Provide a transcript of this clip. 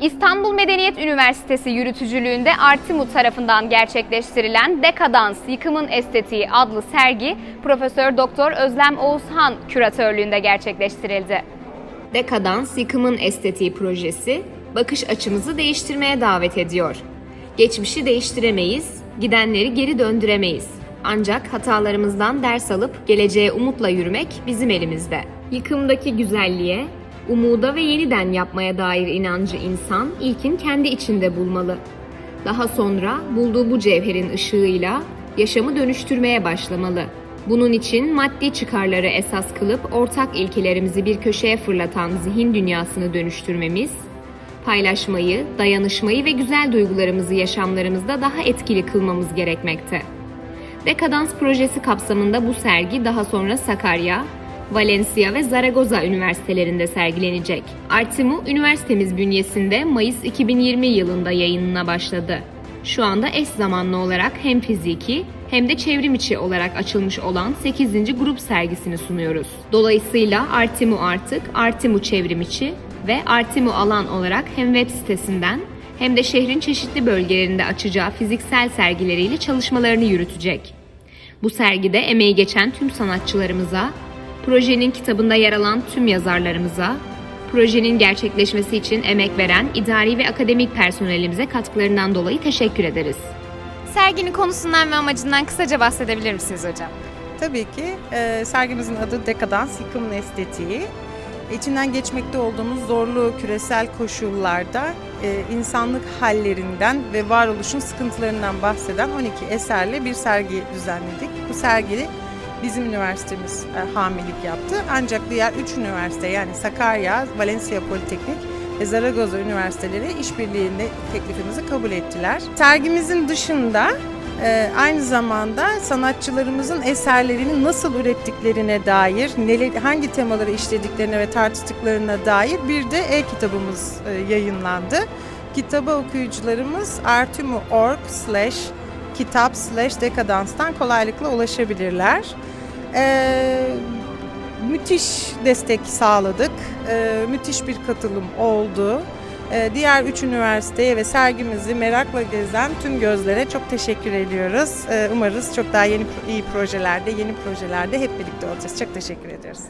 İstanbul Medeniyet Üniversitesi yürütücülüğünde Artimu tarafından gerçekleştirilen Dekadans Yıkımın Estetiği adlı sergi Profesör Doktor Özlem Oğuzhan küratörlüğünde gerçekleştirildi. Dekadans Yıkımın Estetiği projesi bakış açımızı değiştirmeye davet ediyor. Geçmişi değiştiremeyiz, gidenleri geri döndüremeyiz. Ancak hatalarımızdan ders alıp geleceğe umutla yürümek bizim elimizde. Yıkımdaki güzelliğe, umuda ve yeniden yapmaya dair inancı insan ilkin kendi içinde bulmalı. Daha sonra bulduğu bu cevherin ışığıyla yaşamı dönüştürmeye başlamalı. Bunun için maddi çıkarları esas kılıp ortak ilkelerimizi bir köşeye fırlatan zihin dünyasını dönüştürmemiz, paylaşmayı, dayanışmayı ve güzel duygularımızı yaşamlarımızda daha etkili kılmamız gerekmekte. Dekadans projesi kapsamında bu sergi daha sonra Sakarya, Valencia ve Zaragoza üniversitelerinde sergilenecek. Artimu üniversitemiz bünyesinde Mayıs 2020 yılında yayınına başladı. Şu anda eş zamanlı olarak hem fiziki hem de çevrim içi olarak açılmış olan 8. grup sergisini sunuyoruz. Dolayısıyla Artimu artık Artimu çevrim içi ve Artimu alan olarak hem web sitesinden hem de şehrin çeşitli bölgelerinde açacağı fiziksel sergileriyle çalışmalarını yürütecek. Bu sergide emeği geçen tüm sanatçılarımıza, projenin kitabında yer alan tüm yazarlarımıza, projenin gerçekleşmesi için emek veren idari ve akademik personelimize katkılarından dolayı teşekkür ederiz. Serginin konusundan ve amacından kısaca bahsedebilir misiniz hocam? Tabii ki e, sergimizin adı Dekadans, Yıkımın Estetiği. İçinden geçmekte olduğumuz zorlu küresel koşullarda e, insanlık hallerinden ve varoluşun sıkıntılarından bahseden 12 eserle bir sergi düzenledik. Bu sergi bizim üniversitemiz e, hamilik yaptı. Ancak diğer 3 üniversite yani Sakarya, Valencia Politeknik ve Zaragoza üniversiteleri işbirliğinde teklifimizi kabul ettiler. Sergimizin dışında ee, aynı zamanda sanatçılarımızın eserlerini nasıl ürettiklerine dair, neler, hangi temaları işlediklerine ve tartıştıklarına dair bir de e-kitabımız e, yayınlandı. Kitabı okuyucularımız artimu.org slash kitap slash dekadanstan kolaylıkla ulaşabilirler. Ee, müthiş destek sağladık. Ee, müthiş bir katılım oldu. Ee, Diğer üç üniversiteye ve sergimizi merakla gezen tüm gözlere çok teşekkür ediyoruz. Ee, Umarız çok daha yeni iyi projelerde, yeni projelerde hep birlikte olacağız. Çok teşekkür ediyoruz.